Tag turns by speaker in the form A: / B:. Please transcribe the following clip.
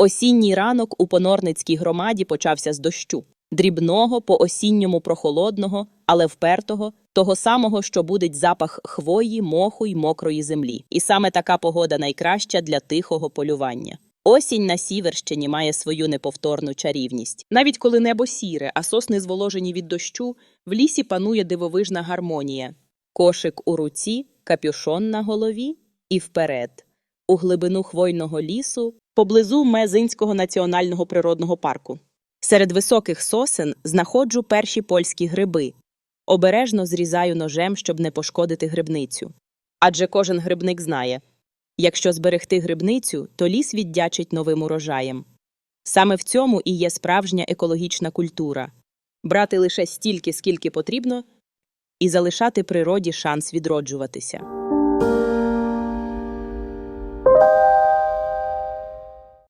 A: Осінній ранок у понорницькій громаді почався з дощу. Дрібного, по осінньому прохолодного, але впертого, того самого, що будить запах хвої, моху й мокрої землі. І саме така погода найкраща для тихого полювання. Осінь на Сіверщині має свою неповторну чарівність. Навіть коли небо сіре, а сосни зволожені від дощу, в лісі панує дивовижна гармонія. Кошик у руці, капюшон на голові і вперед, у глибину хвойного лісу, поблизу Мезинського національного природного парку. Серед високих сосен знаходжу перші польські гриби. Обережно зрізаю ножем, щоб не пошкодити грибницю. Адже кожен грибник знає якщо зберегти грибницю, то ліс віддячить новим урожаєм. Саме в цьому і є справжня екологічна культура брати лише стільки, скільки потрібно, і залишати природі шанс відроджуватися.